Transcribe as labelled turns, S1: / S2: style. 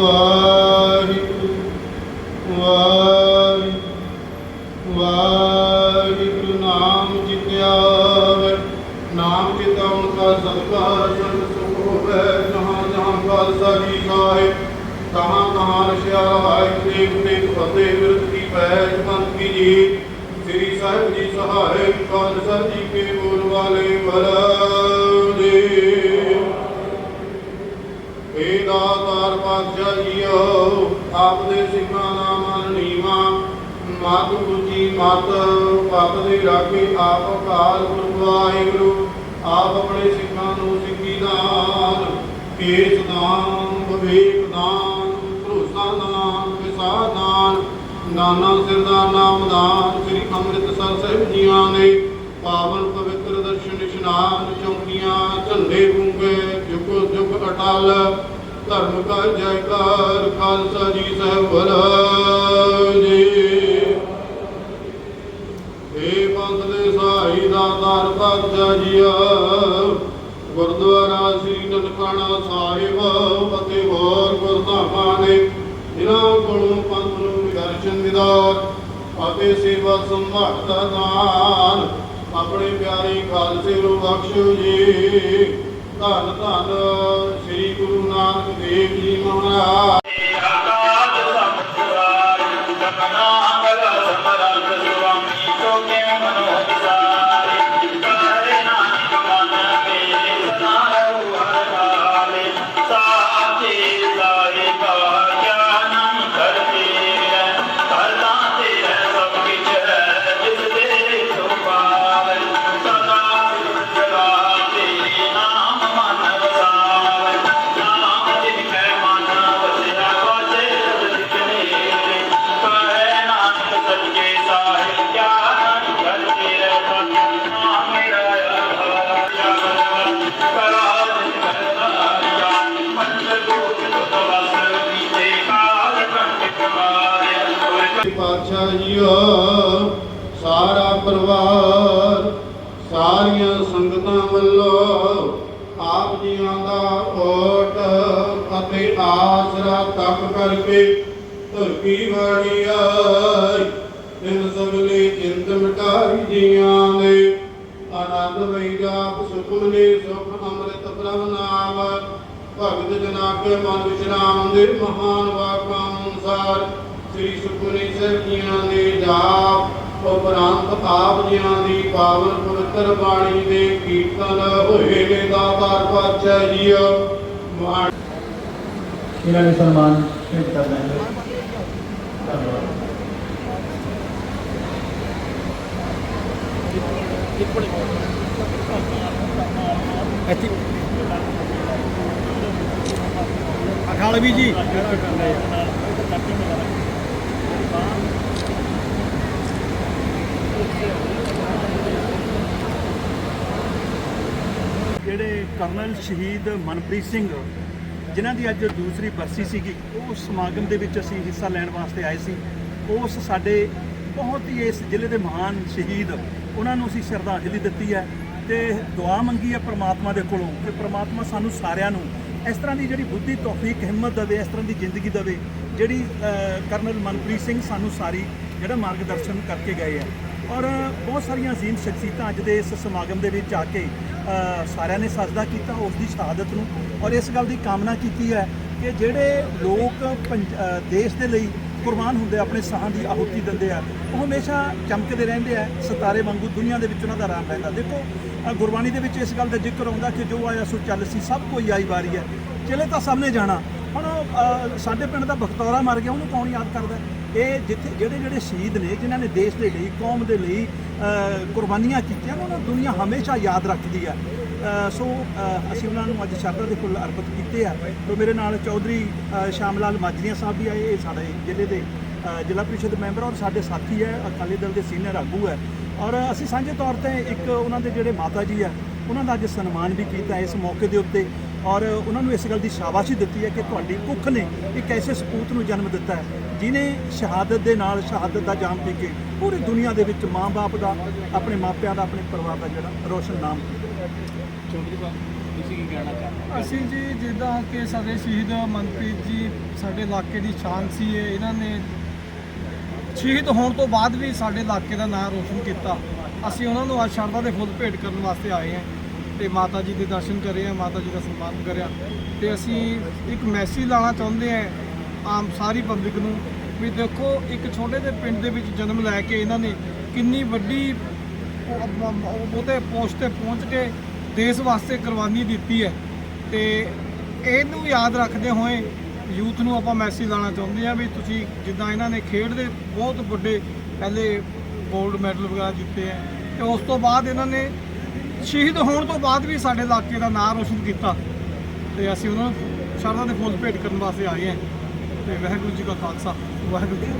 S1: ਵਾਹਿਗੁਰੂ ਵਾਹਿਗੁਰੂ ਵਾਹਿਗੁਰੂ ਨਾਮ ਜਿਤਿਆ ਵੇ ਨਾਮ ਚਿਤਾਉਣ ਕਾ ਸਤਕਾਰ ਸੰਤ ਸੁਖ ਹੋਵੇ, ਜਹਾਂ ਜਹਾਂ ਖਾਲਸਾ ਜੀ ਗਾਏ ਤਹਾਂ ਕਹਾਂ ਰਸ਼ਿਆ ਹਾਇ ਦੇਵ ਦੇਵ ਫਤਿਹ ਵਿਰਤ ਕੀ ਪੈਜ ਪੰਥ ਕੀ ਜੀ ਸ੍ਰੀ ਸਾਹਿਬ ਜੀ ਸਹਾਇ ਖਾਲਸਾ ਜੀ ਕੇ ਬੋਲ ਵਾਲੇ ਭਲਾ ਏ ਦਾਤਾਰ ਪਾਤਸ਼ਾਹ ਜੀਓ ਆਪ ਦੇ ਸਿੰਘਾਂ ਦਾ ਮਨ ਨੀਵਾ। ਮਤ ਗੁਜੀ ਮਤ ਪਤ ਦੇ ਰਾਖੇ ਆਪ ਕਾਲ ਗੁਰੂ ਆਪ ਆਪਣੇ ਸਿੰਘਾਂ ਨੂੰ ਸਿੱਖੀ ਦਾਨ। ਕੇਸ ਦਾਨ, ਵਿਵੇਕ ਦਾਨ, ਭਰੋਸਾ ਦਾਨ, ਵਿਸਾਰ ਦਾਨ, ਨਾਨਾ ਸਿਰ ਦਾ ਨਾਮ ਦਾਨ, ਸ੍ਰੀ ਅੰਮ੍ਰਿਤਸਰ ਸਾਹਿਬ ਜੀਆਂ ਨੇ ਪਾਵਨ ਪਵਿੱਤਰ ਦਰਸ਼ਨ ਇਸ਼ਨਾਨ ਚੌਂਕੀਆਂ, ਝੰਡੇ ਗੂੰਗੇ ਜੁਗ ਜੁਗ ਅਟਲ ਧਰਮ ਕਾ ਜੈਕਾਰ ਖਾਲਸਾ ਜੀ ਸਾਹਿਬ ਬਲ ਜੀ। ਏ ਪੰਥ ਦੇ ਸਹਾਈ ਦਾ ਦਰ ਜੀਆ ਗੁਰਦੁਆਰਾ ਸ੍ਰੀ ਨਨਕਾਣਾ ਸਾਹਿਬ ਅਤੇ ਹੋਰ ਗੁਰਧਾਮਾਂ ਨੇ ਜਿਨ੍ਹਾਂ ਕੋਲੋਂ ਪੰਥ ਨੂੰ ਦਰਸ਼ਨ ਵਿਦਾਰ ਅਤੇ ਸੇਵਾ ਸੰਭਾਲ ਦਾ ਦਾਨ ਆਪਣੇ ਪਿਆਰੇ ਖਾਲਸੇ ਨੂੰ ਬਖਸ਼ੋ ਜੀ। ਧੰਨ ਧੰਨ। ਨਾਨਕ ਦੇਵ ਜੀ ਮਹਾਰਾਜ। ਪਾਤਸ਼ਾਹ ਜੀਓ ਸਾਰਾ ਪਰਿਵਾਰ ਸਾਰੀਆਂ ਸੰਗਤਾਂ ਵੱਲੋਂ ਆਪ ਜੀਆਂ ਦਾ ਓਟ ਅਤੇ ਆਸਰਾ ਤੱਕ ਕਰਕੇ ਧਰਤੀ ਵਾੜੀ ਆਈ। ਤਿੰਨ ਸਗਲੇ ਚਿੰਤ ਮਿਟਾਈ ਜੀਆਂ ਨੇ। ਆਨੰਦ ਵਈ ਜਾਪ ਸੁਖ ਸੁਖ, ਅੰਮ੍ਰਿਤ ਪ੍ਰਭ ਨਾਮ। ਭਗਤ ਜਨਾ ਕੇ ਮਨ ਵਿਸ਼ਰਾਮ ਦੇ ਮਹਾਨ ਵਾਕਾਂ ਅਨੁਸਾਰ ਸ੍ਰੀ ਸੁਖਮਨੀ ਸਾਹਿਬ ਜੀਆਂ ਦੇ ਜਾਪ ਉਪਰੰਤ ਆਪ ਜੀਆਂ ਦੀ ਪਾਵਨ ਪਵਿੱਤਰ ਬਾਣੀ ਦੇ ਕੀਰਤਨ ਹੋਏ ਨੇ ਦਾਤਾਰ ਪਾਤਸ਼ਾਹ ਜੀਓ ਮਾਣ
S2: ਇਹਨਾਂ ਨੂੰ ਸਨਮਾਨ ਭੇਟ ਕਰਨਾ ਹੈ। ਧੰਨਵਾਦ। ਅਖਾਲ ਵੀ ਜੀ। ਜਿਹੜੇ ਕਰਨਲ ਸ਼ਹੀਦ ਮਨਪ੍ਰੀਤ ਸਿੰਘ, ਜਿਨ੍ਹਾਂ ਦੀ ਅੱਜ ਦੂਸਰੀ ਬਰਸੀ ਸੀਗੀ ਉਸ ਸਮਾਗਮ ਦੇ ਵਿੱਚ ਅਸੀਂ ਹਿੱਸਾ ਲੈਣ ਵਾਸਤੇ ਆਏ ਸੀ। ਉਸ ਸਾਡੇ ਬਹੁਤ ਹੀ ਇਸ ਜ਼ਿਲ੍ਹੇ ਦੇ ਮਹਾਨ ਸ਼ਹੀਦ, ਉਹਨਾਂ ਨੂੰ ਅਸੀਂ ਸ਼ਰਧਾਂਜਲੀ ਦਿੱਤੀ ਹੈ ਤੇ ਦੁਆ ਮੰਗੀ ਹੈ ਪ੍ਰਮਾਤਮਾ ਦੇ ਕੋਲੋਂ ਕਿ ਪ੍ਰਮਾਤਮਾ ਸਾਨੂੰ ਸਾਰਿਆਂ ਨੂੰ ਇਸ ਤਰ੍ਹਾਂ ਦੀ ਜਿਹੜੀ ਬੁੱਧੀ, ਤੌਫੀਕ, ਹਿੰਮਤ ਦੇਵੇ, ਇਸ ਤਰ੍ਹਾਂ ਦੀ ਜ਼ਿੰਦਗੀ ਦੇਵੇ, ਜਿਹੜੀ ਕਰਨਲ ਮਨਪ੍ਰੀਤ ਸਿੰਘ ਸਾਨੂੰ ਸਾਰੀ ਜਿਹੜਾ ਮਾਰਗਦਰਸ਼ਨ ਕਰਕੇ ਗਏ ਆ ਔਰ ਬਹੁਤ ਸਾਰੀਆਂ ਅਜ਼ੀਮ ਸ਼ਖਸੀਅਤਾਂ ਅੱਜ ਦੇ ਇਸ ਸਮਾਗਮ ਦੇ ਵਿੱਚ ਆ ਕੇ ਸਾਰਿਆਂ ਨੇ ਸਜਦਾ ਕੀਤਾ ਉਸ ਦੀ ਸ਼ਹਾਦਤ ਨੂੰ। ਔਰ ਇਸ ਗੱਲ ਦੀ ਕਾਮਨਾ ਕੀਤੀ ਹੈ ਕਿ ਜਿਹੜੇ ਲੋਕ ਪੰਜ- ਦੇਸ਼ ਦੇ ਲਈ ਕੁਰਬਾਨ ਹੁੰਦੇ ਆ, ਆਪਣੇ ਸਾਹਾਂ ਦੀ ਆਹੂਤੀ ਦਿੰਦੇ ਆ ਉਹ ਹਮੇਸ਼ਾ ਚਮਕਦੇ ਰਹਿੰਦੇ ਆ ਸਿਤਾਰੇ ਵਾਂਗੂ ਦੁਨੀਆ ਦੇ ਵਿੱਚ ਉਹਨਾਂ ਦਾ ਰਾਮ ਰਹਿੰਦਾ। ਦੇਖੋ ਗੁਰਬਾਣੀ ਦੇ ਵਿੱਚ ਇਸ ਗੱਲ ਦਾ ਜ਼ਿਕਰ ਆਉਂਦਾ ਕਿ ਜੋ ਆਇਆ ਸੋ ਚੱਲ ਸੀ ਸਭ ਕੋਈ ਆਈ ਵਾਰੀ ਹੈ। ਚਲੇ ਤਾਂ ਸਭ ਨੇ ਜਾਣਾ ਹੁਣ ਅ, ਸਾਡੇ ਪਿੰਡ ਦਾ ਬਖਤੌਰਾ ਮਰ ਗਿਆ ਉਹਨੂੰ ਕੌਣ ਯਾਦ ਕਰਦਾ? ਇਹ ਜਿੱਥੇ ਜਿਹੜੇ ਜਿਹੜੇ ਸ਼ਹੀਦ ਨੇ ਜਿਨ੍ਹਾਂ ਨੇ ਦੇਸ਼ ਦੇ ਲਈ ਕੌਮ ਦੇ ਲਈ ਅ, ਕੁਰਬਾਨੀਆਂ ਕੀਤੀਆਂ ਉਹਨਾਂ ਨੂੰ ਦੁਨੀਆ ਹਮੇਸ਼ਾ ਯਾਦ ਰੱਖਦੀ ਹੈ ਅ, ਸੋ ਅ, ਅਸੀਂ ਉਹਨਾਂ ਨੂੰ ਅੱਜ ਸ਼ਰਧਾ ਦੇ ਫੁੱਲ ਅਰਪਿਤ ਕੀਤੇ ਆ। ਤੇ ਮੇਰੇ ਨਾਲ ਚੌਧਰੀ ਅ, ਸ਼ਾਮ ਲਾਲ ਮਾਜਰੀਆ ਸਾਹਿਬ ਵੀ ਆਏ ਇਹ ਸਾਡੇ ਜ਼ਿਲ੍ਹੇ ਦੇ ਅ, ਜ਼ਿਲ੍ਹਾ ਪ੍ਰੀਸ਼ਦ ਮੈਂਬਰ ਔਰ ਸਾਡੇ ਸਾਥੀ ਹੈ ਅਕਾਲੀ ਦਲ ਦੇ ਸੀਨੀਅਰ ਆਗੂ ਹੈ। ਔਰ ਅਸੀਂ ਸਾਂਝੇ ਤੌਰ ਤੇ ਇੱਕ ਉਹਨਾਂ ਦੇ ਜਿਹੜੇ ਮਾਤਾ ਜੀ ਆ ਉਹਨਾਂ ਦਾ ਅੱਜ ਸਨਮਾਨ ਵੀ ਕੀਤਾ ਇਸ ਮੌਕੇ ਦੇ ਉੱਤੇ। ਔਰ ਉਹਨਾਂ ਨੂੰ ਇਸ ਗੱਲ ਦੀ ਸ਼ਾਬਾਸ਼ੀ ਦਿੱਤੀ ਹੈ ਕਿ ਤੁਹਾਡੀ ਕੁੱਖ ਨੇ ਇੱਕ ਐਸੇ ਸਪੂਤ ਨੂੰ ਜਨਮ ਦਿੱਤਾ ਹੈ ਜਿਨੇ ਸ਼ਹਾਦਤ ਦੇ ਨਾਲ ਸ਼ਹਾਦਤ ਦਾ ਜਾਮ ਪੀ ਕੇ ਪੂਰੀ ਦੁਨੀਆ ਦੇ ਵਿੱਚ ਮਾਂ-ਬਾਪ ਦਾ ਆਪਣੇ ਮਾਪਿਆਂ ਦਾ ਆਪਣੇ ਪਰਿਵਾਰ ਦਾ ਜਿਹੜਾ ਰੋਸ਼ਨ ਨਾਮ ਕੀਤਾ।
S1: ਚੌਧਰੀ ਸਾਹਿਬ
S3: ਤੁਸੀਂ ਕੀ ਕਹਿਣਾ ਚਾਹੁੰਦੇ ਹੋ
S4: ਅਸੀਂ ਜੀ ਜਿੱਦਾਂ ਕਿ ਸਾਡੇ ਸ਼ਹੀਦ ਮਨਪ੍ਰੀਤ ਜੀ ਸਾਡੇ ਇਲਾਕੇ ਦੀ ਸ਼ਾਨ ਸੀ ਇਹ ਇਹਨਾਂ ਨੇ ਸ਼ਹੀਦ ਹੋਣ ਤੋਂ ਬਾਅਦ ਵੀ ਸਾਡੇ ਇਲਾਕੇ ਦਾ ਨਾਮ ਰੋਸ਼ਨ ਕੀਤਾ। ਅਸੀਂ ਉਹਨਾਂ ਨੂੰ ਅੱਜ ਸ਼ਰਧਾ ਦੇ ਫੁੱਲ ਭੇਟ ਕਰਨ ਵਾਸਤੇ ਆਏ ਹਾਂ। ਤੇ ਮਾਤਾ ਜੀ ਦੇ ਦਰਸ਼ਨ ਕਰੇ ਆ ਮਾਤਾ ਜੀ ਦਾ ਸਨਮਾਨ ਕਰਿਆ ਤੇ ਅਸੀਂ ਇੱਕ ਮੈਸੇਜ ਲਾਣਾ ਚਾਹੁੰਦੇ ਹਾਂ ਆਮ ਸਾਰੀ ਪਬਲਿਕ ਨੂੰ ਵੀ ਦੇਖੋ, ਇੱਕ ਛੋਟੇ ਜਿਹੇ ਪਿੰਡ ਦੇ ਵਿੱਚ ਜਨਮ ਲੈ ਕੇ ਇਹਨਾਂ ਨੇ ਕਿੰਨੀ ਵੱਡੀ ਉਹਦੇ ਪੋਸਟ ਤੇ ਪਹੁੰਚ ਕੇ ਦੇਸ਼ ਵਾਸਤੇ ਕੁਰਬਾਨੀ ਦਿੱਤੀ ਹੈ। ਤੇ ਇਹਨੂੰ ਯਾਦ ਰੱਖਦੇ ਹੋਏ ਯੂਥ ਨੂੰ ਆਪਾਂ ਮੈਸੇਜ ਲਾਣਾ ਚਾਹੁੰਦੇ ਆ ਵੀ ਤੁਸੀਂ ਜਿੱਦਾਂ ਇਹਨਾਂ ਨੇ ਖੇਡ ਦੇ ਬਹੁਤ ਵੱਡੇ ਪਹਿਲੇ 골ਡ ਮੈਡਲ ਵਗੈਰਾ ਜਿੱਤੇ ਆ ਤੇ ਉਸ ਤੋਂ ਬਾਅਦ ਇਹਨਾਂ ਨੇ ਸ਼ਹੀਦ ਹੋਣ ਤੋਂ ਬਾਅਦ ਵੀ ਸਾਡੇ ਇਲਾਕੇ ਦਾ ਨਾਮ ਰੋਸ਼ਨ ਕੀਤਾ ਤੇ ਅਸੀਂ ਉਹਨਾਂ ਨੂੰ ਸ਼ਰਧਾ ਦੇ ਫੁੱਲ ਭੇਟ ਕਰਨ ਵਾਸਤੇ ਆਏ ਹਾਂ। ਤੇ ਵਾਹਿਗੁਰੂ ਜੀ ਕਾ ਖਾਲਸਾ, ਵਾਹਿਗੁਰੂ ਜੀ